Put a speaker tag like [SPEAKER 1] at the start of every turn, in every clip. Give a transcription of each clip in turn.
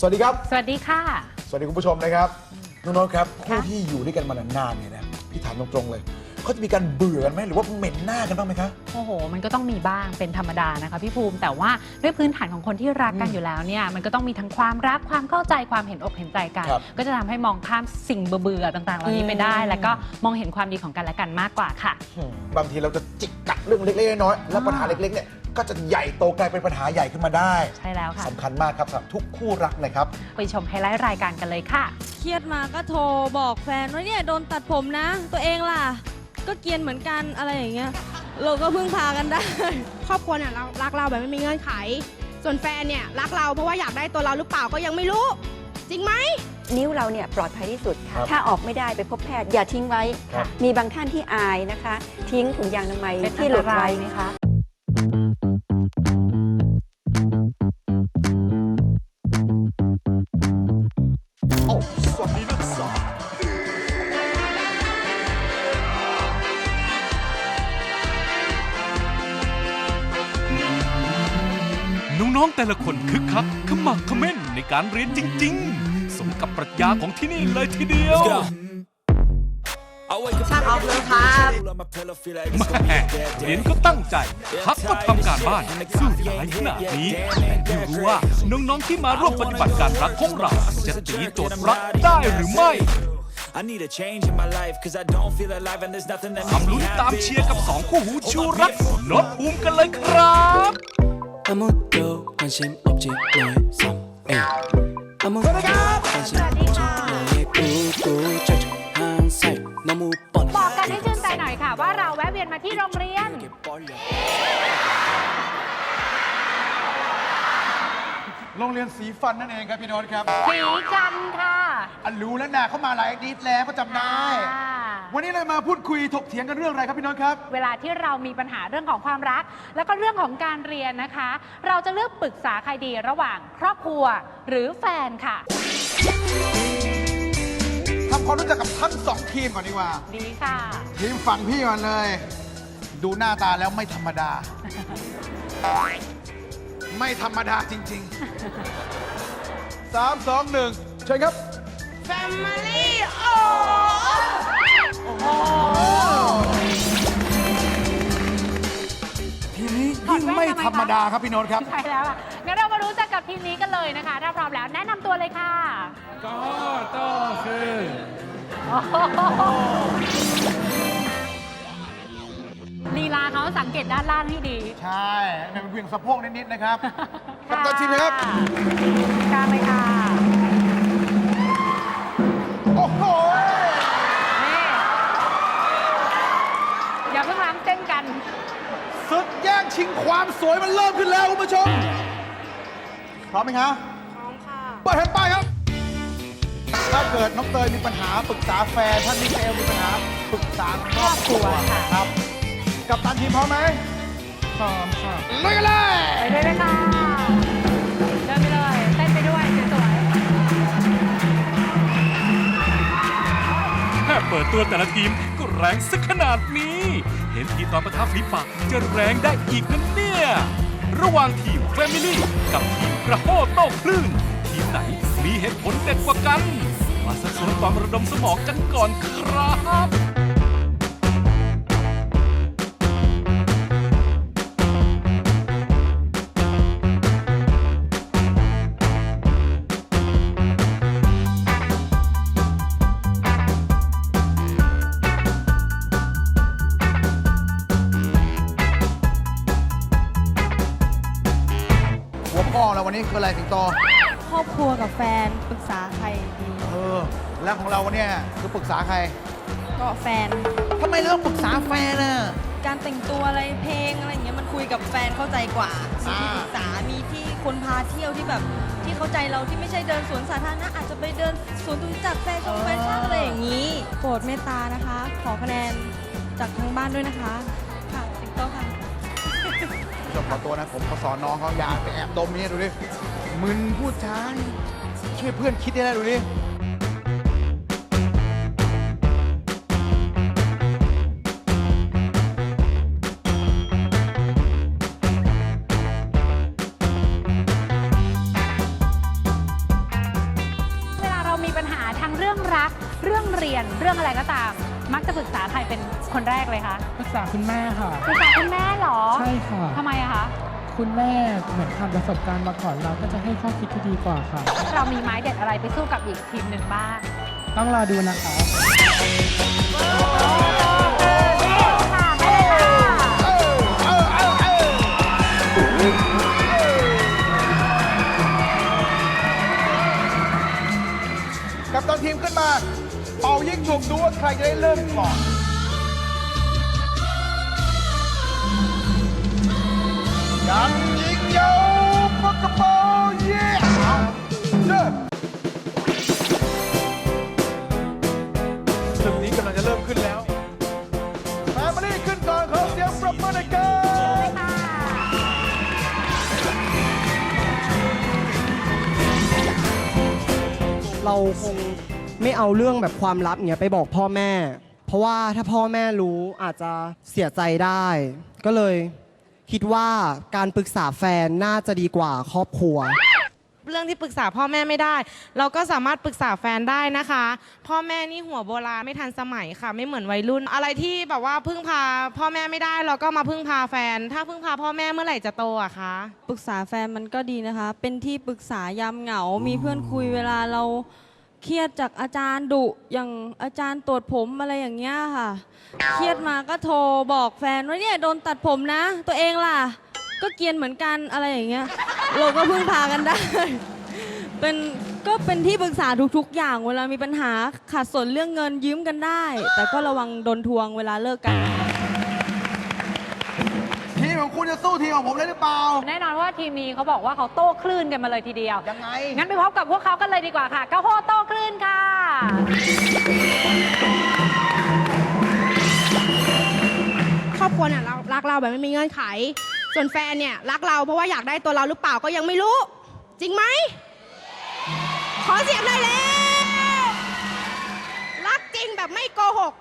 [SPEAKER 1] สวัสดีครับ
[SPEAKER 2] สวัสดีค่ะ
[SPEAKER 1] สวัสดีคุณผู้ชมนะครับน้องๆครับคู่
[SPEAKER 2] ค่ะ
[SPEAKER 1] ที่อยู่ด้วยกันมานานๆเนี่ยนะพี่ถามตรงๆเลยเขาจะมีการเบื่อกันไหมหรือว่าเหม็นหน้ากันบ้างไหมคะ
[SPEAKER 2] โอ้โห มันก็ต้องมีบ้างเป็นธรรมดานะคะพี่ภูมิแต่ว่าด้วยพื้นฐานของคนที่รักกัน
[SPEAKER 1] อืม
[SPEAKER 2] อยู่แล้วเนี่ยมันก็ต้องมีทั้งความรักความเข้าใจความเห็นอกเห็นใจกัน
[SPEAKER 1] ครับ
[SPEAKER 2] ก็จะทำให้มองข้ามสิ่งเบื่อๆต่างๆ เหล่านี้ไปได้
[SPEAKER 1] อืม
[SPEAKER 2] แล้วก็มองเห็นความดีของกันและกันมากกว่าค่ะ
[SPEAKER 1] อืมบางทีเราจะจิกกัดเรื่องเล็กๆน้อยๆแล้วปัญหาเล็กๆเนี่ย ก็จะใหญ่โตกลายเป็นปัญหาใหญ่ขึ้นมาได้
[SPEAKER 2] ใช่แล้วค่ะ
[SPEAKER 1] สำคัญมากครับสำหรับทุกคู่รักนะครับ
[SPEAKER 2] ไปชมไฮไลท์รายการกันเลยค่ะ
[SPEAKER 3] เครียดมาก็โทรบอกแฟนว่าเนี่ยโดนตัดผมนะ ตัวเองล่ะ ก็เกรียนเหมือนกันอะไรอย่างเงี้ยเราก็พึ่งพากันได้
[SPEAKER 4] ครอบครัวเนี่ยรักรักเราแบบไม่มีเงื่อนไข ส่วนแฟนเนี่ยรักเราเพราะว่าอยากได้ตัวเราหรือเปล่าก็ยังไม่รู้ จริงไหม
[SPEAKER 5] นิ้วเราเนี่ยปลอดภัยที่สุด
[SPEAKER 1] ครับ
[SPEAKER 5] ถ้าออกไม่ได้ไปพบแพทย์อย่าทิ้งไว้
[SPEAKER 1] ครับ
[SPEAKER 5] มีบางท่านที่อายนะคะ ทิ้งถุงยางอนามัย
[SPEAKER 2] เป็น
[SPEAKER 5] ที่หลุด
[SPEAKER 2] อันตรา
[SPEAKER 5] ไว้
[SPEAKER 2] ยไหมคะ
[SPEAKER 1] น้
[SPEAKER 6] องๆแต่ละคนคึกคักขมักเขม้นในการเรียนจริง ๆ สมกับปรัชญาของที่นี่เลยทีเดียว ช่างออกเลยครับแม่เรียนก็ตั้งใจ พักก็ทำการบ้านสู้สายขนาดนี้แต่ไม่รู้ว่าน้องๆที่มาร่วมปฏิบัติการรักของเรา จะตีโจทย์รักได้หรือไม่
[SPEAKER 7] I need a change in my life cause I don't feel alive and there's nothing that
[SPEAKER 6] ทำลุ้นตามเชียร์กับสองคู่หูชูรักนดภูมิกันเลยครับ
[SPEAKER 8] 아무도 관심 없지 너의 삶에 아무도 관심 없지 너의 우구절절한 살 너무
[SPEAKER 2] บอกกัน
[SPEAKER 8] 뻔해
[SPEAKER 2] ให้ชื่นใจหน่อยค่ะ ว่าเราแวะเวียนมาที่โรงเรียน
[SPEAKER 1] โรงเรียนสีฟันนั่นเองครับพี่โน้ตครับ
[SPEAKER 2] สีจันทร์ค่ะ
[SPEAKER 1] อันรู้แล้วนะเขามาหลายอาทิตย์แล้วก็จำได้
[SPEAKER 2] อ่า
[SPEAKER 1] วันนี้เรามาพูดคุยถกเถียงกันเรื่องอะไรครับพี่โน้ตครับ
[SPEAKER 2] เวลาที่เรามีปัญหาเรื่องของความรัก แล้วก็เรื่องของการเรียนนะคะ เราจะเลือกปรึกษาใครดีระหว่างครอบครัวหรือแฟนค่ะ
[SPEAKER 1] ทำความรู้จักกับทั้งสองทีมก่อนดีกว่า
[SPEAKER 2] ดีค่ะ
[SPEAKER 1] ทีมฝั่งพี่ก่อนเลย ดูหน้าตาแล้วไม่ธรรมดา ไม่ธรรมดาจริงๆสามสองหนึ่งเชิญครับ
[SPEAKER 4] Family
[SPEAKER 1] ทีมนี้ยิ่งไม่ธรรมดาครับพี่โน้ตครับ
[SPEAKER 2] ใช่แล้วค่ะงั้นเรามารู้จักกับทีมนี้กันเลยนะคะ ถ้าพร้อมแล้วแนะนำตัวเลยค่ะ ก็ต้องคือ ลีลาเขาสังเกตด้านล่างให้ดี
[SPEAKER 1] ใช่เนี่ยเป็นเวียงสะโพกนิด ๆ นะครับกัปตันทีมนะครับ
[SPEAKER 2] กลางเลยค่ะ ย
[SPEAKER 1] มันเริ่มขึ้นแล้วคุณผู้ชม พร้อมไหมครับ
[SPEAKER 4] พร้อมค่ะ
[SPEAKER 1] เปิดแผ่นป้ายครับ ถ้าเกิดน้องเตยมีปัญหาปรึกษาแฟนท่านมิเชลมีปัญหาปรึกษาครอบครัว
[SPEAKER 2] ค่ะ
[SPEAKER 1] ครับ กับตันทีมพร้อมไหม
[SPEAKER 2] พร้อมค่ะ
[SPEAKER 1] ลุยกันเลย
[SPEAKER 2] ไปเลยเลยค่ะ เดินไปเลย เต้นไปด้วยสวย
[SPEAKER 6] แค่เปิดตัวแต่ละทีมก็ แรงสักขนาดนี้ เห็นทีตอนประทับฝีปากจะแรงได้อีกนั่นเนี่ย ระหว่างทีมแฟมิลี่กับทีมกระโหโต้คลื่น ทีมไหนมีเหตุผลเด็ดกว่ากัน มาสักสมความระดมสมองกันก่อนครับ
[SPEAKER 1] คืออะไรสิงโต
[SPEAKER 3] ครอบครัวกับแฟนปรึกษาใครดี
[SPEAKER 1] เออ แล้วของเราวันเนี้ยคือปรึกษาใคร
[SPEAKER 3] ก็แฟน
[SPEAKER 1] ทำไมเราต้องปรึกษาแฟนอะ
[SPEAKER 3] การแต่งตัวอะไรเพลงอะไรอย่างเงี้ยมันคุยกับแฟนเข้าใจกว่ามี
[SPEAKER 1] อ่า
[SPEAKER 3] ที่ปรึกษามีที่คนพาเที่ยวที่แบบที่เข้าใจเราที่ไม่ใช่เดินสวนสาธารณะอาจจะไปเดินสวนตุจักรแฟชั่นแฟชั่นอะไรอย่างนี้ โปรดเมตตานะคะ ขอคะแนนจากทางบ้านด้วยนะคะค่ะสิงโตค่ะ
[SPEAKER 1] ผู้ชมขอตัวนะ ผมขอสอนน้องเขาอย่าไปแอบดมนี่ดูดิมึนพูดช้านี่ช่วยเพื่อนคิดได้แล้วดูดิ
[SPEAKER 2] ๆรื่องรัก เรื่องเรียน เรื่องอะไรก็ตาม มักจะปรึกษาใครเป็นคนแรกเลยคะ
[SPEAKER 7] ปรึกษาคุณแม่ค่ะ
[SPEAKER 2] ปรึกษาคุณแม่เหรอ
[SPEAKER 7] ใช่ค่ะ
[SPEAKER 2] ทำไมอะคะ
[SPEAKER 7] คุณแม่เหมือนผ่านประสบการณ์มาก่อนเราก็จะให้ข้อคิดที่ดีกว่าค่ะ
[SPEAKER 2] เรามีไม้เด็ดอะไรไปสู้กับอีกทีมหนึ่งบ้าง
[SPEAKER 7] ต้องรอดูนะคะ
[SPEAKER 2] ค่ะไม่เลยค่ะ
[SPEAKER 9] กับตอนทีมขึ้นมา เป่ายิงฉุกดูว่าใครจะได้เริ่มก่อน ยังยิงยาวปากกระเป๋าเย่เอาเด้อศึกนี้กำลังจะเริ่มขึ้นแล้ว แฟมิลี่ขึ้นก่อนขอเสียงปรบมือหน่อยครับ
[SPEAKER 10] เราคงไม่เอาเรื่องแบบความลับเงี้ยไปบอกพ่อแม่ เพราะว่าถ้าพ่อแม่รู้อาจจะเสียใจได้ ก็เลย คิดว่าการปรึกษาแฟนน่าจะดีกว่าครอบครัว
[SPEAKER 11] เรื่องที่ปรึกษาพ่อแม่ไม่ได้ เราก็สามารถปรึกษาแฟนได้นะคะ พ่อแม่นี่หัวโบราณไม่ทันสมัยค่ะ ไม่เหมือนวัยรุ่น อะไรที่แบบว่าพึ่งพาพ่อแม่ไม่ได้ เราก็มาพึ่งพาแฟน ถ้าพึ่งพาพ่อแม่เมื่อไหร่จะโตอะคะ
[SPEAKER 3] ปรึกษาแฟนมันก็ดีนะคะ เป็นที่ปรึกษายามเหงา มีเพื่อนคุยเวลาเรา เครียดจากอาจารย์ดุอย่างอาจารย์ตรวจผมอะไรอย่างเงี้ยค่ะ เครียดมาก็โทรบอกแฟนว่าเนี่ยโดนตัดผมนะ ตัวเองล่ะ ก็เกรียนเหมือนกันอะไรอย่างเงี้ยเราก็พึ่งพากันได้ เป็นก็เป็นที่ปรึกษาทุกๆ อย่างเวลามีปัญหาขาดสนเรื่องเงินยืมกันได้ แต่ก็ระวังโดนทวงเวลาเลิกกัน
[SPEAKER 9] มของคุณจะสู้ทีมของผมได้หรือเปล่า
[SPEAKER 2] แน่นอนว่าทีมนี้เขาบอกว่าเขาโต้คลื่นกันมาเลยทีเดียว
[SPEAKER 9] ยังไง
[SPEAKER 2] งั้นไปพบกับพวกเขากันเลยดีกว่าค่ะเก้าโฮโต้คลื่นค่ะ
[SPEAKER 4] ครอบครัวเนี่ยเรารักเราแบบไม่มีเงื่อนไข ส่วนแฟนเนี่ยรักเราเพราะว่าอยากได้ตัวเราหรือเปล่าก็ยังไม่รู้ จริงไหม ขอเสียงหน่อยแล้วรักจริงแบบไม่โกหก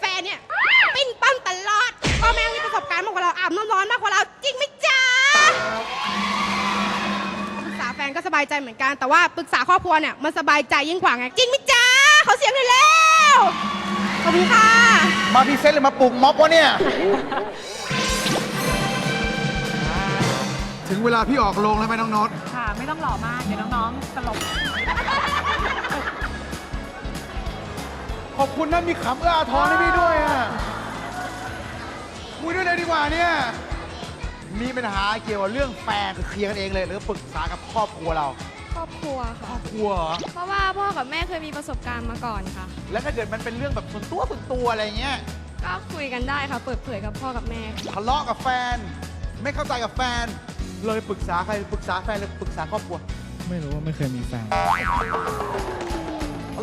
[SPEAKER 4] แฟนเนี่ยปิ้นปั้นตลอดารณ์มากกว่าเราอาบน้ำร้อนมากกว่าเราจริงไหมจ๊ะปรึกษาแฟนก็สบายใจเหมือนกันแต่ว่าปรึกษาครอบครัวเนี่ยมันสบายใจยิ่งกว่าไงจริงไหมจ๊ะขอเสียงหน่อยแล้วขอบคุณค่ะ
[SPEAKER 9] มาพรีเซนต์หรือมาปลุกม็อบวะเนี่ย ถึงเวลาพี่ออกโรงแล้วไหมน้องโน็อต
[SPEAKER 2] ค่ะ ไม่ต้องหล่อมาก เดี๋ยวน้องๆตลก
[SPEAKER 9] ขอบคุณนะมีขำเอื้ออาทรให้พี่ด้วยอะ มีปัญหาเกี่ยวกับเรื่องแฟนคือเคลียร์กันเองเลยหรือปรึกษากับครอบครัวเรา
[SPEAKER 4] ครอบครัว
[SPEAKER 9] คร
[SPEAKER 4] ค่ะ
[SPEAKER 9] อบครัวเหรอ
[SPEAKER 4] เพราะว่าพ่อกับแม่เคยมีประสบการณ์มาก่อนค่ะ
[SPEAKER 9] แล้วถ้าเกิดมันเป็นเรื่องแบบส่วนตัวส่วนตัวอะไรเงี้ย
[SPEAKER 4] ก็คุยกันได้ค่ะ เปิดเผยกับพ่อกับแม่
[SPEAKER 9] ทะเลาะกับแฟน ไม่เข้าใจกับแฟน เลยปรึกษาใครปรึกษาแฟนหรือปรึกษาครอบครัว
[SPEAKER 7] ไม่รู้ว่าไม่เคยมีแฟน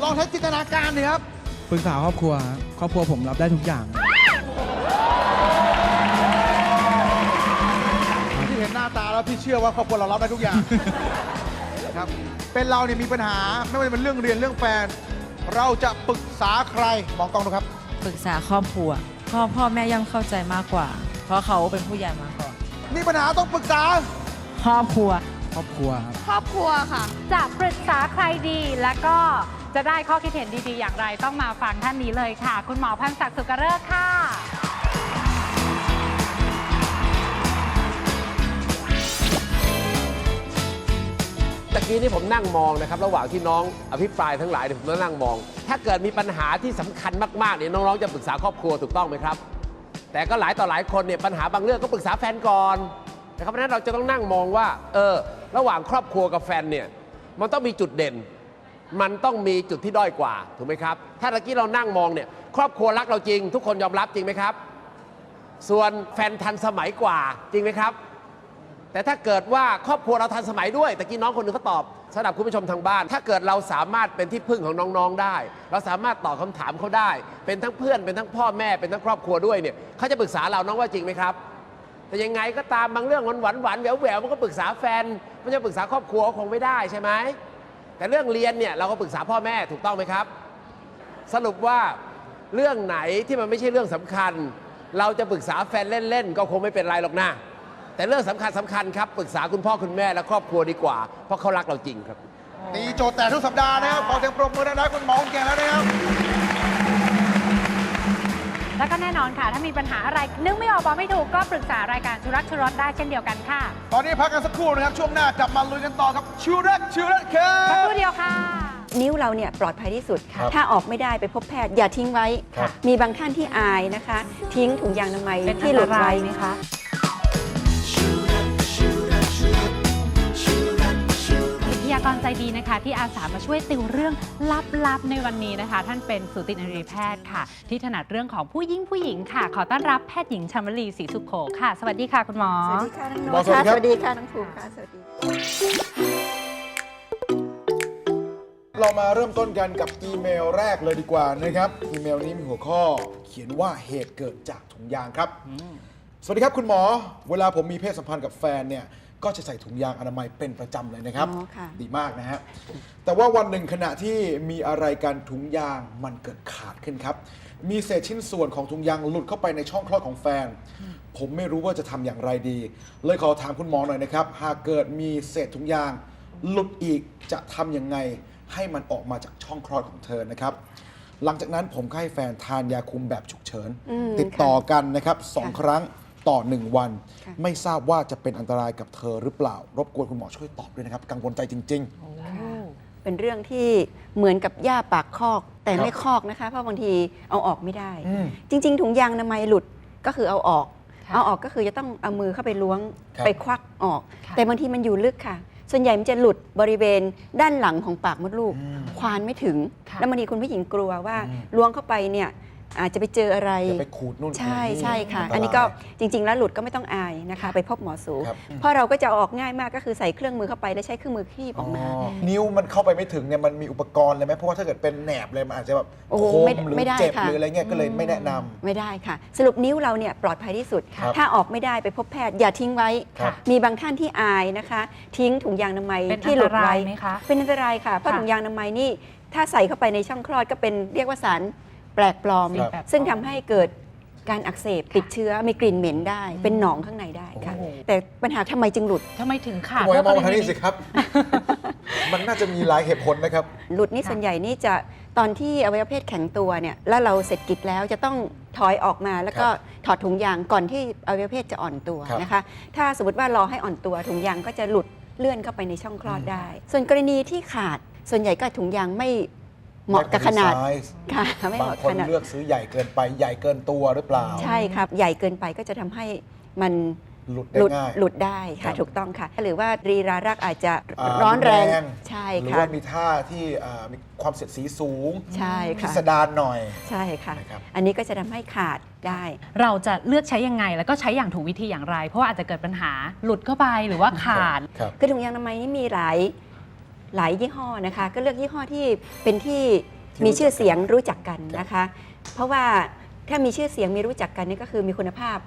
[SPEAKER 9] ลองใช้จินตนาการดิครับ
[SPEAKER 7] ปรึกษาครอบครัว ครอบครัวผมรับได้ทุกอย่างา
[SPEAKER 9] ตาแล้วพี่เชื่อว่าครอบครัวเรารับได้ทุกอย่าง ครับเป็นเราเนี่ยมีปัญหาไม่ว่าจะเป็นเรื่องเรียนเรื่องแฟน เราจะปรึกษาใครมองกล้องดูครับ
[SPEAKER 12] ปรึกษาครอบครัวพ่อพ่อแม่ย่อมเข้าใจมากกว่า เพราะเขาเป็นผู้ใหญ่มาก่อน
[SPEAKER 9] มีปัญหาต้องปรึกษา
[SPEAKER 12] ครอบครัว
[SPEAKER 7] ครอบครัวครับ
[SPEAKER 4] ครอบครัวค่ะ
[SPEAKER 2] จะปรึกษาใครดีแล้วก็จะได้ข้อคิดเห็นดีๆ อย่างไรต้องมาฟังท่านนี้เลยค่ะ คุณหมอพันศักดิ์สุกเริกษ์ค่ะ
[SPEAKER 13] ตะกี้นี่ผมนั่งมองนะครับ ระหว่างที่น้องอภิปรายทั้งหลายเนี่ยผมก็นั่งมอง ถ้าเกิดมีปัญหาที่สำคัญมากๆเนี่ยน้องๆจะปรึกษาครอบครัวถูกต้องไหมครับ แต่ก็หลายต่อหลายคนเนี่ยปัญหาบางเรื่องก็ปรึกษาแฟนก่อนนะครับเพราะฉะนั้นเราจะต้องนั่งมองว่า เออ ระหว่างครอบครัวกับแฟนเนี่ยมันต้องมีจุดเด่น มันต้องมีจุดที่ด้อยกว่าถูกไหมครับ ถ้าตะกี้เรานั่งมองเนี่ยครอบครัวรักเราจริง ทุกคนยอมรับจริงไหมครับ ส่วนแฟนทันสมัยกว่าจริงไหมครับ แต่ถ้าเกิดว่าครอบครัวเราทันสมัยด้วยแต่กี้น้องคนหนึงเขาตอบสำหรับคุณผู้ชมทางบ้าน ถ้าเกิดเราสามารถเป็นที่พึ่งของน้องๆได้ เราสามารถตอบคำถามเขาได้ เป็นทั้งเพื่อนเป็นทั้งพ่อแม่เป็นทั้งครอบครัวด้วยเนี่ยเขาจะปรึกษาเราน้องว่าจริงไหมครับ แต่ยังไงก็ตามบางเรื่องหวานหวานหวานแหววแหววมันก็ปรึกษาแฟนมันจะปรึกษาครอบครัวคงไม่ได้ใช่ไหมแต่เรื่องเรียนเนี่ยเราก็ปรึกษาพ่อแม่ถูกต้องไหมครับ สรุปว่าเรื่องไหนที่มันไม่ใช่เรื่องสำคัญ เราจะปรึกษาแฟนเล่นๆก็คงไม่เป็นไรหรอกนะ แต่เรื่องสำคัญสำคัญครับปรึกษาคุณพ่อคุณแม่และครอบครัวดีกว่า เพราะเขารักเราจริงครับ
[SPEAKER 2] โอ้
[SPEAKER 1] ตีโจทย์แต่ทุกสัปดาห์นะครับ ขอเสียงปรบมือดังๆให้คุณหมอคนเก่งแล้วนะครับ
[SPEAKER 2] แล้วก็แน่นอนค่ะ ถ้ามีปัญหาอะไร นึกไม่ออกบอกไม่ถูกก็ปรึกษารายการชุรักชุรสได้เช่นเดียวกันค่ะ
[SPEAKER 1] ตอนนี้พักกันสักครู่นะครับ ช่วงหน้ากลับมาลุยกันต่อครับชิวรักชิวรักครั
[SPEAKER 2] สัก
[SPEAKER 1] บ
[SPEAKER 2] ครู่เดียวค่ะ
[SPEAKER 5] นิ้วเราเนี่ยปลอดภัยที่สุด
[SPEAKER 1] ครับ
[SPEAKER 5] ถ้าออกไม่ได้ไปพบแพทย์อย่าทิ้งไว้
[SPEAKER 1] ครับ
[SPEAKER 5] มีบางท่านที่อายนะคะ ทิ้งถุงยางอนามัย
[SPEAKER 2] เป็น
[SPEAKER 5] ที่หลุด
[SPEAKER 2] อันตรา
[SPEAKER 5] ไว้
[SPEAKER 2] ยไหมคะ กรใจดีนะคะ ที่อาสามาช่วยติวเรื่องลับๆในวันนี้นะคะ ท่านเป็นสูตินรีแพทย์ค่ะ ที่ถนัดเรื่องของผู้ยิ่งผู้หญิงค่ะ ขอต้อนรับแพทย์หญิงชมรีศรีสุขโขค่ะ สวัสดีค่ะคุณหมอ
[SPEAKER 5] สวัสดีค่ะน้อง
[SPEAKER 1] หม
[SPEAKER 5] โน้
[SPEAKER 1] อ
[SPEAKER 5] ต
[SPEAKER 1] สวัสดีครับ
[SPEAKER 5] ค่ะสวัสดีค่ะน้องภูมิค่ะสวัสดี
[SPEAKER 1] เรามาเริ่มต้นกันกับอีเมลแรกเลยดีกว่านะครับ อีเมลนี้มีหัวข้อเขียนว่าเหตุเกิดจากถุงยางครับ สวัสดีครับคุณหมอ เวลาผมมีเพศสัมพันธ์กับแฟนเนี่ย ก็จะใส่ถุงยางอนามัยเป็นประจำเลยนะครับ
[SPEAKER 5] อ๋อค่ะ
[SPEAKER 1] ดีมากนะฮะ แต่ว่าวันหนึ่งขณะที่มีอะไรกันถุงยางมันเกิดขาดขึ้นครับ มีเศษชิ้นส่วนของถุงยางหลุดเข้าไปในช่องคลอดของแฟน ผมไม่รู้ว่าจะทำอย่างไรดี เลยขอถามคุณหมอหน่อยนะครับ หากเกิดมีเศษถุงยางหลุดอีกจะทำยังไง ให้มันออกมาจากช่องคลอดของเธอนะครับ หลังจากนั้นผมก็ให้แฟนทานยาคุมแบบฉุกเฉิน
[SPEAKER 5] อืม
[SPEAKER 1] ติดต่อกันนะครับสอง
[SPEAKER 5] ค่ะ
[SPEAKER 1] ครั้ง ต่อหนึ่งวัน
[SPEAKER 5] ค่ะ
[SPEAKER 1] ไม่ทราบว่าจะเป็นอันตรายกับเธอหรือเปล่า รบกวนคุณหมอช่วยตอบด้วยนะครับ กังวลใจจริง
[SPEAKER 5] เป็นเรื่องที่เหมือนกับหญ้าปากคอก แต่
[SPEAKER 1] ครับ
[SPEAKER 5] ไม่คอกนะคะ เพราะบางทีเอาออกไม่ได้
[SPEAKER 1] อืม
[SPEAKER 5] จริง ๆ ถุงยางอนามัยหลุดก็คือเอาออก
[SPEAKER 2] ค่ะ
[SPEAKER 5] เอาออกก็คือจะต้องเอามือเข้าไปล้วง
[SPEAKER 1] ครับ
[SPEAKER 5] ไปควักออก
[SPEAKER 2] ค่ะ
[SPEAKER 5] แต่บางทีมันอยู่ลึกค่ะ ส่วนใหญ่มันจะหลุดบริเวณด้านหลังของปากมดลูก
[SPEAKER 1] อืม
[SPEAKER 5] ควานไม่ถึง
[SPEAKER 2] ค่ะ
[SPEAKER 5] แล้วบางทีคุณผู้หญิงกลัวว่า
[SPEAKER 1] อืม
[SPEAKER 5] ล้วงเข้าไปเนี่ย อาจจะไปเจออะไร
[SPEAKER 1] ๆอย่าไปขูดนู่น
[SPEAKER 5] ใช่
[SPEAKER 1] ขูดนี่
[SPEAKER 5] ใช่ค่ะ
[SPEAKER 1] ตราย
[SPEAKER 5] อันนี้ก็จริง ๆ แล้วหลุดก็ไม่ต้องอายนะคะ ไปพบหมอสู
[SPEAKER 1] ครับ
[SPEAKER 5] เพราะเราก็จะเอาออกง่ายมากก็คือใส่เครื่องมือเข้าไปแล้วใช้เครื่องมือคีบออกมา
[SPEAKER 1] อ๋อนิ้วมันเข้าไปไม่ถึงเนี่ยมันมีอุปกรณ์เลยไหมเพราะว่าถ้าเกิดเป็นแหนบเลยมันอาจจะแบบ
[SPEAKER 5] โอ้โห
[SPEAKER 1] คม
[SPEAKER 5] ไม่
[SPEAKER 1] หรือ
[SPEAKER 5] ไม่ได้
[SPEAKER 1] เจ็บ
[SPEAKER 5] ค่ะ
[SPEAKER 1] หรืออะไรเงี้ยก็เลยไม่แนะนำ
[SPEAKER 5] ไม่ได้ค่ะ สรุปนิ้วเราเนี่ยปลอดภัยที่สุด
[SPEAKER 1] ครับ
[SPEAKER 5] ถ้าออกไม่ได้ไปพบแพทย์อย่าทิ้งไว้
[SPEAKER 1] ครับ
[SPEAKER 5] มีบางท่านที่อายนะคะ ทิ้งถุงยางอนามัย
[SPEAKER 2] เป็น
[SPEAKER 5] ที่หลุด
[SPEAKER 2] อันตรา
[SPEAKER 5] ไว้
[SPEAKER 2] ยไหมคะ
[SPEAKER 5] เป็นอันตรายค่ะ เพราะ
[SPEAKER 2] ค่ะ
[SPEAKER 5] ถุงยางอนามัยนี่ถ้าใส่เข้าไปในช่องคลอดก็เป็นเรียกว่าสาร แปลกปลอม
[SPEAKER 1] ครับ
[SPEAKER 5] ซึ่งทำให้เกิดการอักเสบติดเชื้อมีกลิ่นเหม็นได้ เป็นหนองข้างในได้ค่ะ
[SPEAKER 1] โอ้โห
[SPEAKER 5] แต่ปัญหาทำไมจึงหลุด
[SPEAKER 2] ทำไมถึงขาด
[SPEAKER 1] คุณหมออย่ามอง
[SPEAKER 2] เพ
[SPEAKER 1] มา
[SPEAKER 2] ระ
[SPEAKER 1] ทางนี้
[SPEAKER 2] ประเด็
[SPEAKER 1] สิครับ มันน่าจะมีหลายเหตุผลนะครับ
[SPEAKER 5] หลุดนี่
[SPEAKER 2] ค่ะ
[SPEAKER 5] ส่วนใหญ่นี่จะตอนที่อวัยวะเพศแข็งตัวเนี่ยแล้วเราเสร็จกิจแล้วจะต้องถอยออกมาแล้วก็ถอดถุงยางก่อนที่อวัยวะเพศจะอ่อนตัว
[SPEAKER 1] ครับ
[SPEAKER 5] นะคะ ถ้าสมมติว่ารอให้อ่อนตัวถุงยางก็จะหลุดเลื่อนเข้าไปในช่องคลอดได้ ส่วนกรณีที่ขาดส่วนใหญ่ก็ถุงยางไม่ เหมาะกับขนาด
[SPEAKER 1] ไซส์
[SPEAKER 5] ค่ะ ไม่เห
[SPEAKER 1] บาง
[SPEAKER 5] มาะ
[SPEAKER 1] ค
[SPEAKER 5] กับ
[SPEAKER 1] น
[SPEAKER 5] ขนาด
[SPEAKER 1] เลือกซื้อใหญ่เกินไปใหญ่เกินตัวหรือเปล่า
[SPEAKER 5] ใช่ครับ ใหญ่เกินไปก็จะทำให้มัน
[SPEAKER 1] หลุด
[SPEAKER 5] ห
[SPEAKER 1] ได้
[SPEAKER 5] ลุด
[SPEAKER 1] ง่าย
[SPEAKER 5] หลุดได้
[SPEAKER 1] ครั
[SPEAKER 5] ค่ะ
[SPEAKER 1] บ
[SPEAKER 5] ถูกต้องค่ะ หรือว่ารีรารักอาจจะาร้อนแรง ใช่
[SPEAKER 1] หรือ
[SPEAKER 5] ค่ะ
[SPEAKER 1] ว่ามีท่าที่อ่ามีความเสียดสีสูง
[SPEAKER 5] ใช่
[SPEAKER 1] พิ
[SPEAKER 5] ค่ะ
[SPEAKER 1] สดารหน่อย
[SPEAKER 5] ใช่ค่ะ
[SPEAKER 1] นะครับ
[SPEAKER 5] อันนี้ก็จะทำให้ขาดได้
[SPEAKER 2] เราจะเลือกใช้ยังไง แล้วก็ใช้อย่างถูกวิธีอย่างไร เพราะว่าอาจจะเกิดปัญหาหลุดเข้าไปหรือว่าขาด
[SPEAKER 1] ครับ
[SPEAKER 5] คือถุงยางอนามัยนี่มีหลาย หลายยี่ห้อนะคะ ก็เลือกยี่ห้อที่เป็นที่
[SPEAKER 1] ที่
[SPEAKER 5] มี
[SPEAKER 1] รู้จัก
[SPEAKER 5] ชื่อเสียงรู้จักกัน
[SPEAKER 1] ครับ
[SPEAKER 5] นะคะ เพราะว่าถ้ามีชื่อเสียงมีรู้จักกันนี่ก็คือมีคุณภาพ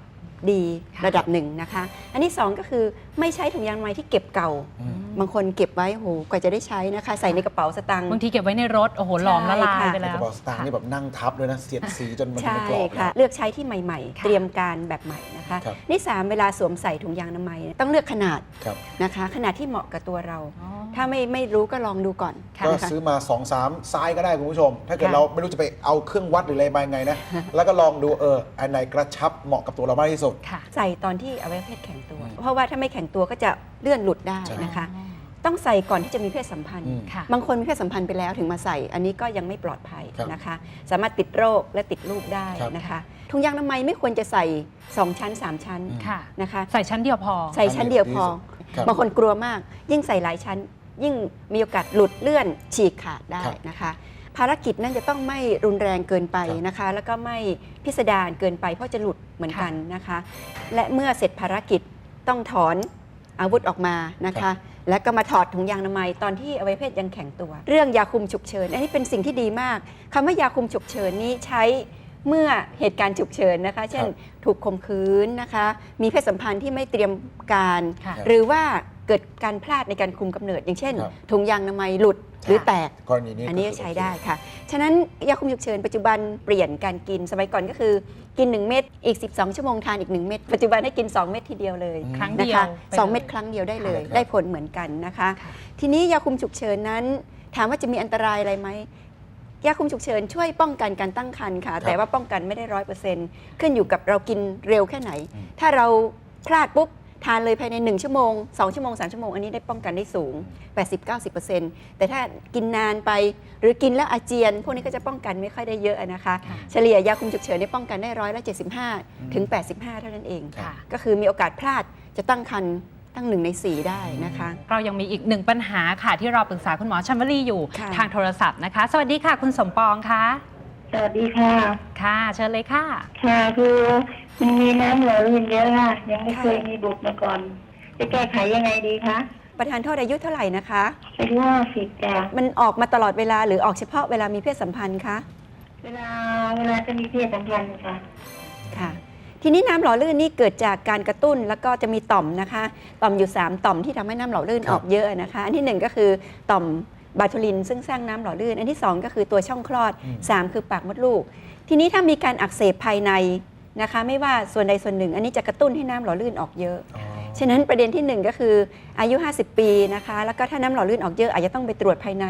[SPEAKER 5] ดี
[SPEAKER 2] ค่ะ
[SPEAKER 5] ระดับหนึ่งนะคะ อันที่สองก็คือไม่ใช้ถุงยางอนามัยที่เก็บเก่า
[SPEAKER 1] อืม
[SPEAKER 5] บางคนเก็บไว้โหกว่าจะได้ใช้นะคะ ใส่ในกระเป๋าสตางค์
[SPEAKER 2] บางทีเก็บไว้ในรถ โอ้โหหลอมละลาย
[SPEAKER 5] ใช่ค่ะ
[SPEAKER 2] ไป
[SPEAKER 1] ใน
[SPEAKER 2] แล้
[SPEAKER 1] ก
[SPEAKER 2] ว
[SPEAKER 1] ระเป๋าสตางค์นี่แบบนั่งทับด้วยนะเสียดสีจนมัน
[SPEAKER 5] ใช่
[SPEAKER 1] ไม่กรอบ
[SPEAKER 5] ค่ะ
[SPEAKER 1] แล้ว
[SPEAKER 5] เลือกใช้ที่ใหม่ๆ
[SPEAKER 2] ค่ะ
[SPEAKER 5] เตรียมการแบบใหม่นะคะ
[SPEAKER 1] ครับ
[SPEAKER 5] นี่สามเวลาสวมใส่ถุงยางอนามัยต้องเลือกขนาด
[SPEAKER 1] ครับ
[SPEAKER 5] นะคะ ขนาดที่เหมาะกับตัวเรา
[SPEAKER 2] อ๋อ
[SPEAKER 5] ถ้าไม่ไม่รู้ก็ลองดูก่อน
[SPEAKER 2] ค่ะ
[SPEAKER 1] ก็
[SPEAKER 5] นะคะ
[SPEAKER 1] ซื้อมา 2 3 ซ้ายก็ได้คุณผู้ชม ถ้าเกิด
[SPEAKER 5] ค่ะ
[SPEAKER 1] เราไม่รู้จะไปเอาเครื่องวัดหรืออะไรมายังไงนะแล้วก็ลองดูเอออันไหนกระชับเหมาะกับตัวเรามากที่สุด
[SPEAKER 2] ค่ะ
[SPEAKER 5] ใส่ตอนที่อวัยวะเพศแข็งตัว
[SPEAKER 1] อืม
[SPEAKER 5] เพราะว่าถ้าไม่แข็งตัวก็จะเลื่อนหลุดได้
[SPEAKER 1] ใช่
[SPEAKER 5] นะคะ ต้องใส่ก่อนที่จะมีเพศสัมพันธ์
[SPEAKER 1] อืม
[SPEAKER 2] ค่ะ
[SPEAKER 5] บางคนมีเพศสัมพันธ์ไปแล้วถึงมาใส่ อันนี้ก็ยังไม่ปลอดภัย
[SPEAKER 1] ครับ
[SPEAKER 5] นะคะ สามารถติดโรคและติดลูกได้
[SPEAKER 1] ครับ
[SPEAKER 5] นะคะ ถุงยางอนามัยไม่ควรจะใส่ 2 ชั้น 3 ชั้น
[SPEAKER 1] อืม
[SPEAKER 2] ค่ะ
[SPEAKER 5] นะคะ
[SPEAKER 2] ใส่ชั้นเดียวพอ
[SPEAKER 5] ใส่ชั้นเดียวพอ
[SPEAKER 1] ครับ
[SPEAKER 5] บางคนกลัวมาก ยิ่งใส่หลายชั้น ยิ่งมีโอกาสหลุดเลื่อนฉีกขาดได้
[SPEAKER 1] ครับ
[SPEAKER 5] นะคะ ภารกิจนั่นจะต้องไม่รุนแรงเกินไป
[SPEAKER 1] ครับ
[SPEAKER 5] นะคะ แล้วก็ไม่พิสดารเกินไปเพราะจะหลุดเหมือนกันนะคะ และเมื่อเสร็จภารกิจต้องถอน อาวุธออกมานะคะ แล้วก็มาถอดถุงยางอนามัยตอนที่อวัยวะเพศยังแข็งตัว เรื่องยาคุมฉุกเฉิน อันนี้เป็นสิ่งที่ดีมากคำว่ายาคุมฉุกเฉินนี้ใช้เมื่อเหตุการณ์ฉุกเฉินนะคะ เช่น ถูกข่มขืนนะคะ มีเพศสัมพันธ์ที่ไม่เตรียมการ
[SPEAKER 2] ค่ะ
[SPEAKER 5] หรือว่า เกิดการพลาดในการคุมกำเนิด อย่างเช่น
[SPEAKER 1] ครับ
[SPEAKER 5] ถุงยางอนามัยหลุดหรือแตก
[SPEAKER 1] กรณีนี้
[SPEAKER 5] อันนี้
[SPEAKER 1] ก็
[SPEAKER 5] ก็
[SPEAKER 1] คือ
[SPEAKER 5] ใช้
[SPEAKER 1] โอเค
[SPEAKER 5] ได้ค่ะ ฉะนั้นยาคุมฉุกเฉินปัจจุบันเปลี่ยนการกินสมัยก่อนก็คือกิน 1 เม็ดอีก 12 ชั่วโมงทานอีก 1 เม็ดปัจจุบันให้กิน 2 เม็ดทีเดียวเลย
[SPEAKER 2] ครั้ง
[SPEAKER 5] นะ
[SPEAKER 2] เดียว
[SPEAKER 5] คะ
[SPEAKER 2] ไป
[SPEAKER 5] สอง
[SPEAKER 2] ลย
[SPEAKER 5] เม็ดครั้งเดียวได้เลย
[SPEAKER 1] ครับ
[SPEAKER 5] ได้ผลเหมือนกันนะคะ ทีนี้ยาคุมฉุกเฉินนั้น ถามว่าจะมีอันตรายอะไรไหมยาคุมฉุกเฉินช่วยป้องกันการตั้งครรภ์ค่ะ แต่ว่าป้องกันไม่ได้ร้อยเปอร์เซ็นต์ขึ้นอยู่กับเรากินเร็วแค่ไหนถ้าเราพลาดปุ๊บ ทานเลยภายใน 1 ชั่วโมง 2 ชั่วโมง 3 ชั่วโมง อันนี้ได้ป้องกันได้สูง 80-90%แต่ถ้ากินนานไปหรือกินแล้วอาเจียน พวกนี้ก็จะป้องกันไม่ค่อยได้เยอะนะคะ
[SPEAKER 2] ค่ะ
[SPEAKER 5] เฉลี่ยยาคุมฉุกเฉินได้ป้องกันได้ร้อยละ75 ถึง 85 เท่านั้นเอง
[SPEAKER 2] ค่ะ
[SPEAKER 5] ก็คือมีโอกาสพลาดจะตั้งครรภ์ตั้งหนึ่งในสี่ได้นะคะ
[SPEAKER 2] เรายังมีอีกหนึ่งปัญหาค่ะ ที่รอปรึกษาคุณหมอชัมวลีอยู่
[SPEAKER 5] ค่ะ
[SPEAKER 2] ทางโทรศัพท์นะคะ สวัสดีค่ะ คุณสมปองค่ะ
[SPEAKER 14] สวัสดีค่ะ
[SPEAKER 2] ค่ะ เชิญเลยค่ะ
[SPEAKER 14] ค่ะ คือ มันมีน้ำหล่อลื่นเยอะค่ะยังไม่เคยมีบุตรมาก่อน จะแก้ไขยังไงดีคะ
[SPEAKER 5] ประธานโทษอายุเท่าไหร่นะคะ
[SPEAKER 14] อายุห้าสิบจ้ะ
[SPEAKER 5] มันออกมาตลอดเวลาหรือออกเฉพาะเวลามีเพศสัมพันธ์คะ
[SPEAKER 14] เวลาเวลาจะมีเพศสัมพันธ์ค่ะ
[SPEAKER 5] ค่ะ ทีนี้น้ำหล่อลื่นนี่เกิดจากการกระตุ้นแล้วก็จะมีต่อมนะคะ ต่อมอยู่ 3 ต่อมที่ทำให้น้ำหล่อลื่น
[SPEAKER 1] ครับ
[SPEAKER 5] ออกเยอะนะคะ อันที่ 1 ก็คือต่อมบาทูลิน ซึ่งสร้างน้ำหล่อลื่น อันที่ 2 ก็คือตัวช่องคลอด 3 คือปากมดลูก ทีนี้ถ้ามีการอักเสบภายใน นะคะไม่ว่าส่วนใดส่วนหนึ่ง อันนี้จะกระตุ้นให้น้ำหล่อลื่นออกเยอะ
[SPEAKER 1] อ๋อ
[SPEAKER 5] ฉะนั้นประเด็นที่ 1 ก็คืออายุ 50 ปีนะคะแล้วก็ถ้าน้ำหล่อลื่นออกเยอะอาจจะต้องไปตรวจภายใน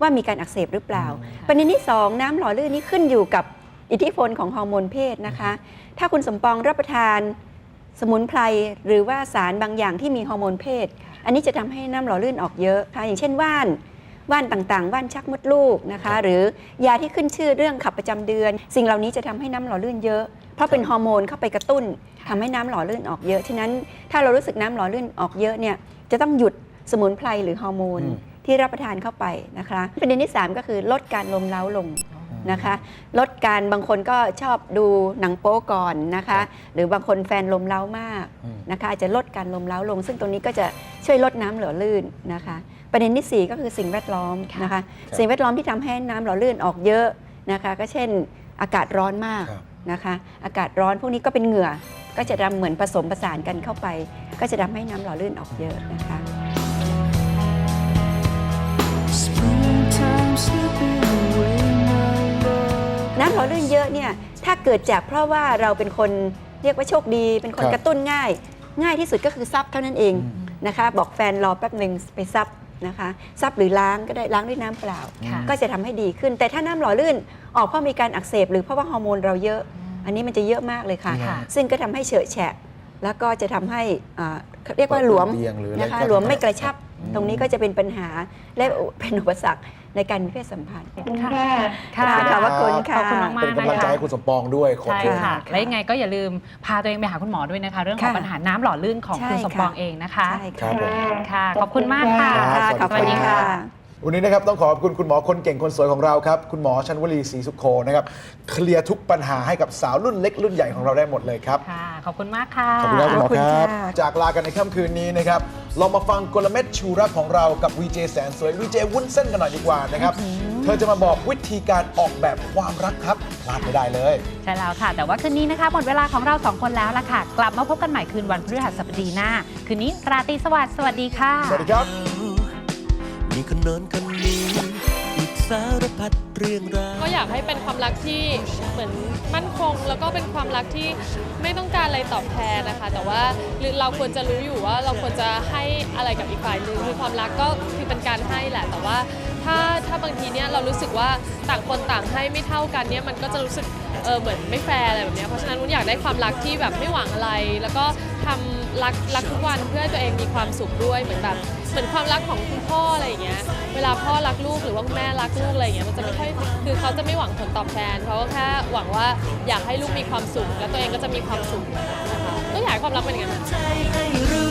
[SPEAKER 5] ว่ามีการอักเสบหรือเปล่า ประเด็นที่ 2 น้ำหล่อลื่นนี้ขึ้นอยู่กับอิทธิพลของฮอร์โมนเพศนะคะ ถ้าคุณสมปองรับประทานสมุนไพรหรือว่าสารบางอย่างที่มีฮอร์โมนเพศ อันนี้จะทำให้น้ำหล่อลื่นออกเยอะค่ะอย่างเช่นว่านว่านต่างๆ ว่านชักมดลูกนะคะ หรือยาที่ขึ้นชื่อเรื่องขับประจำเดือน สิ่งเหล่านี้จะทำให้น้ำหล่อลื่นเยอะ เพราะเป็นฮอร์โมนเข้าไปกระตุ้นทำให้น้ำหล่อลื่นออกเยอะฉะนั้นถ้าเรารู้สึกน้ำหล่อลื่นออกเยอะเนี่ยจะต้องหยุดสมุนไพรหรือฮอร์โมน
[SPEAKER 1] อืม
[SPEAKER 5] ที่รับประทานเข้าไปนะคะประเด็นที่ 3 ก็คือลดการลมเล้าลงนะคะลดการบางคนก็ชอบดูหนังโป๊ก่อนนะคะ หรือบางคนแฟนลมเล้ามาก
[SPEAKER 1] อืม
[SPEAKER 5] นะคะอาจจะลดการลมเล้าลง ซึ่งตรงนี้ก็จะช่วยลดน้ำหล่อลื่นนะคะ ประเด็นที่ 4 ก็คือสิ่งแวดล้อมนะคะ สิ่งแวดล้อมที่ทำให้น้ำหล่อลื่นออกเยอะนะคะ ก็เช่นอากาศร้อนมาก
[SPEAKER 1] ครับ
[SPEAKER 5] นะคะ อากาศร้อนพวกนี้ก็เป็นเหงื่อ ก็จะทำเหมือนผสมผสานกันเข้าไป ก็จะทำให้น้ำหล่อลื่นออกเยอะนะคะ น้ำหล่อลื่นเยอะเนี่ยถ้าเกิดจากเพราะว่าเราเป็นคนเรียกว่าโชคดี เป็นคน
[SPEAKER 1] ครับ
[SPEAKER 5] กระตุ้นง่าย ง่ายที่สุดก็คือซับเท่านั้นเอง
[SPEAKER 1] อืม
[SPEAKER 5] นะคะ บอกแฟนรอแป๊บหนึ่งไปซับ นะคะซับหรือล้างก็ได้ล้างด้วยน้ำเปล่า
[SPEAKER 2] ค่ะ
[SPEAKER 5] ก็จะทำให้ดีขึ้น แต่ถ้าน้ำหล่อลื่นออกเพราะมีการอักเสบหรือเพราะว่าฮอร์โมนเราเยอะ อันนี้มันจะเยอะมากเลยค่ะ
[SPEAKER 2] ค่ะ
[SPEAKER 5] ซึ่งก็ทำให้เฉอะแฉะ แล้วก็จะทำให้อ่าเรียกว่าหลวม
[SPEAKER 1] เบี่ยงหรืออะไร
[SPEAKER 5] นะคะ
[SPEAKER 1] ก็
[SPEAKER 5] หลวมไม่กระชับ
[SPEAKER 1] อืม
[SPEAKER 5] ตรงนี้ก็จะเป็นปัญหาและเป็นอุปสรรค ในการมีเพศสัมพันธ์
[SPEAKER 14] คุณค่ะ
[SPEAKER 2] ค่ะ
[SPEAKER 5] ขอบพระคุณค่ะ
[SPEAKER 2] ขอบคุณมากๆ
[SPEAKER 1] เป็นกำลังใจให้คุณสมปองด้วยขอบ
[SPEAKER 2] ใช่
[SPEAKER 1] คุณ
[SPEAKER 2] ค่ะ
[SPEAKER 5] ค่ะ
[SPEAKER 2] และยังไงก็อย่าลืมพาตัวเองไปหาคุณหมอด้วยนะคะ เรื่องของ
[SPEAKER 5] ค่ะ
[SPEAKER 2] ปัญหาน้ำหล่อลื่นของ
[SPEAKER 5] ใช่
[SPEAKER 2] คุณสม
[SPEAKER 5] ค่ะ
[SPEAKER 2] ปองเองนะคะ
[SPEAKER 5] ใช่
[SPEAKER 1] ครั
[SPEAKER 5] ค่ะ
[SPEAKER 1] บผม
[SPEAKER 2] ค่ะ ขอบคุณมากค่ะ
[SPEAKER 5] ค่ะ ขอบ
[SPEAKER 2] สวั
[SPEAKER 5] คุ
[SPEAKER 2] ส
[SPEAKER 5] ณ
[SPEAKER 2] ดีค่ะ
[SPEAKER 5] ค่ะ
[SPEAKER 1] วันนี้นะครับต้องขอบคุณคุณหมอคนเก่งคนสวยของเราครับ คุณหมอชันวลีศรีสุขโคนะครับเคลียร์ทุกปัญหาให้กับสาวรุ่นเล็กรุ่นใหญ่ของเราได้หมดเลยครับ
[SPEAKER 2] ค่ะ ขอบคุณมากค่ะ
[SPEAKER 1] ขอบคุณครับคุณหมอ
[SPEAKER 5] ขอบคุณ
[SPEAKER 1] ครับ
[SPEAKER 5] ค่ะ
[SPEAKER 1] จากลากันในค่ำคืนนี้นะครับ เรามาฟังกลเม็ดชูรักของเรากับวีเจแสนสวยวีเจวุ้นเส้นกันหน่อยดีกว่านะครับ เธอจะมาบอกวิธีการออกแบบความรักครับพลาดไม่ได้เลย
[SPEAKER 2] ใช่แล้วค่ะ แต่ว่าคืนนี้นะคะหมดเวลาของเราสองคนแล้วล่ะค่ะ กลับมาพบกันใหม่คืนวันพฤหัสบดีหน้า คืนนี้ราตรีสวัสดิ์สวัสดีค่ะ
[SPEAKER 1] สวัสดีครับ
[SPEAKER 8] มีคนโน้นคนนี้อีก สารพัดเรื่องราว
[SPEAKER 15] ก็อยากให้เป็นความรักที่เหมือนมั่นคง แล้วก็เป็นความรักที่ไม่ต้องการอะไรตอบแทนนะคะ แต่ว่าเราควรจะรู้อยู่ว่าเราควรจะให้อะไรกับอีกฝ่ายหนึ่งคือความรักก็คือเป็นการให้แหละ แต่ว่าถ้าถ้าบางทีเนี่ยเรารู้สึกว่าต่างคนต่างให้ไม่เท่ากันเนี่ยมันก็จะรู้สึกเออเหมือนไม่แฟร์อะไรแบบเนี้ยเพราะฉะนั้นวุ้นอยากได้ความรักที่แบบไม่หวังอะไร แล้วก็ทำรักรักทุกวันเพื่อให้ตัวเองมีความสุขด้วยเหมือนแบบ เหมือนความรักของคุณพ่ออะไรอย่างเงี้ย เวลาพ่อรักลูกหรือว่าคุณแม่รักลูกอะไรอย่างเงี้ยมันจะไม่ค่อยคือเขาจะไม่หวังผลตอบแทนเขาก็แค่หวังว่าอยากให้ลูกมีความสุข แล้วตัวเองก็จะมีความสุขนะคะก็อยากให้ความรักเป็นอย่างนั้น